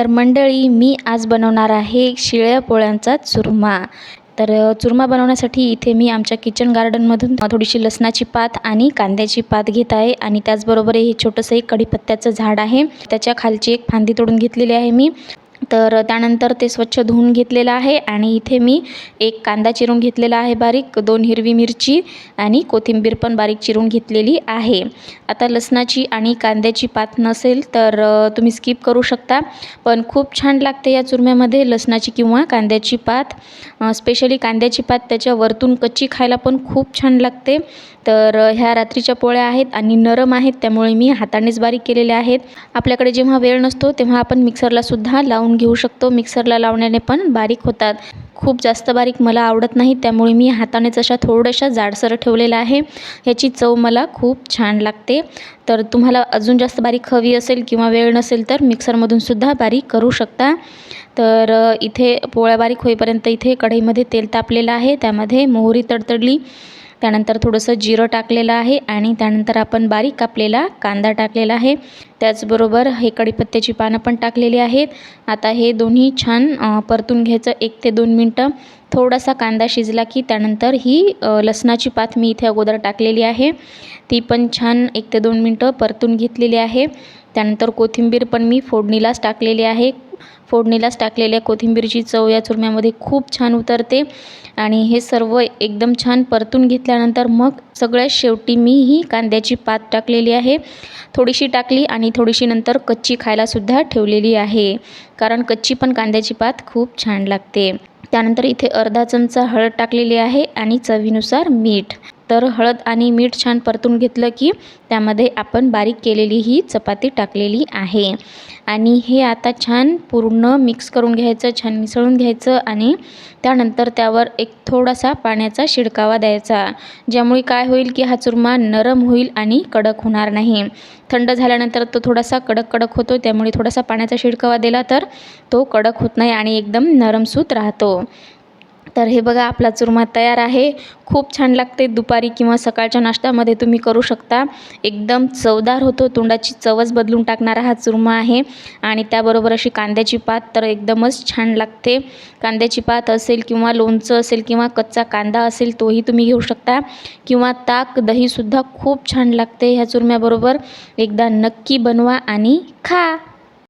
तर मंडळी मी आज बनवणार आहे शिळ्या पोळ्यांचा चुरमा. तर चुरमा बनवण्यासाठी इथे मी आमच्या किचन गार्डनमधून थोडीशी लसणाची पात आणि कांद्याची पात घेत आहे आणि त्याचबरोबर हे छोटंसं एक कढीपत्त्याचं झाड आहे. त्याच्या खालची एक फांदी तोडून घेतलेली आहे मी. तर त्यानंतर ते स्वच्छ धुवून घेतलेलं आहे आणि इथे मी एक कांदा चिरून घेतलेला आहे बारीक दोन हिरवी मिरची आणि कोथिंबीर पण बारीक चिरून घेतलेली आहे. आता लसणाची आणि कांद्याची पात नसेल तर तुम्ही स्किप करू शकता. पण खूप छान लागते या चुरम्यामध्ये लसणाची किंवा कांद्याची पात. स्पेशली कांद्याची पात त्याच्या वरतून कच्ची खायला पण खूप छान लागते. तर ह्या रात्रीच्या पोळ्या आहेत आणि नरम आहेत त्यामुळे मी हातानेच बारीक केलेल्या आहेत. आपल्याकडे जेव्हा वेळ नसतो तेव्हा आपण मिक्सरला सुद्धा लावून घेऊ शकतो. मिक्सरला लावण्याने पण बारीक होतात. खूप जास्त बारीक मला आवडत नाही त्यामुळे मी हातानेच अशा थोड्याशा जाडसर ठेवलेला आहे. ह्याची चव मला खूप छान लागते. तर तुम्हाला अजून जास्त बारीक हवी असेल किंवा वेळ नसेल तर मिक्सरमधून सुद्धा बारीक करू शकता. तर इथे पोळ्या बारीक होईपर्यंत इथे कढईमध्ये तेल तापलेलं आहे. त्यामध्ये मोहरी तडतडली. त्यानंतर थोडंसं जिरं टाकलेलं आहे आणि त्यानंतर आपण बारीक कापलेला कांदा टाकलेला आहे. त्याचबरोबर हे कढीपत्त्याची पानं पण टाकलेली आहेत. आता हे दोन्ही छान परतून घ्यायचं एक ते दोन मिनटं. थोडासा कांदा शिजला की त्यानंतर ही लसणाची पात मी इथे अगोदर टाकलेली आहे. ती पण छान एक ते दोन मिनटं परतून घेतलेली आहे. त्यानंतर कोथिंबीर पण मी फोडणीलाच टाकलेली आहे. फोडणीलाच टाकलेल्या कोथिंबीरची चव या चुरम्यामध्ये खूप छान उतरते. आणि हे सर्व एकदम छान परतून घेतल्यानंतर मग सगळ्यात शेवटी मी ही कांद्याची पात टाकलेली आहे. थोडीशी टाकली आणि थोडीशी नंतर कच्ची खायलासुद्धा ठेवलेली आहे. कारण कच्ची पण कांद्याची पात खूप छान लागते. त्यानंतर इथे अर्धा चमचा हळद टाकलेली आहे आणि चवीनुसार मीठ. तर हळद आणि मीठ छान परतून घेतलं की त्यामध्ये आपण बारीक केलेली ही चपाती टाकलेली आहे. आणि हे आता छान पूर्ण मिक्स करून घ्यायचं छान मिसळून घ्यायचं आणि त्यानंतर त्यावर एक थोडासा पाण्याचा शिडकावा द्यायचा ज्यामुळे काय होईल की हा चुरमा नरम होईल आणि कडक होणार नाही. थंड झाल्यानंतर तो थोडासा कडक कडक होतो त्यामुळे थोडासा पाण्याचा शिडकावा दिला तर तो कडक होत नाही आणि एकदम नरमसूत राहतो. तर हे बघा आपला चुरमा तयार आहे. खूप छान लागते. दुपारी किंवा सकाळच्या नाश्त्यामध्ये तुम्ही करू शकता. एकदम चवदार होतो. तोंडाची चवच बदलून टाकणारा हा चुरमा आहे. आणि त्याबरोबर अशी कांद्याची पात तर एकदमच छान लागते. कांद्याची पात असेल किंवा लोणचं असेल किंवा कच्चा कांदा असेल तोही तुम्ही घेऊ शकता. किंवा ताक दहीसुद्धा खूप छान लागते ह्या चुरम्याबरोबर. एकदा नक्की बनवा आणि खा.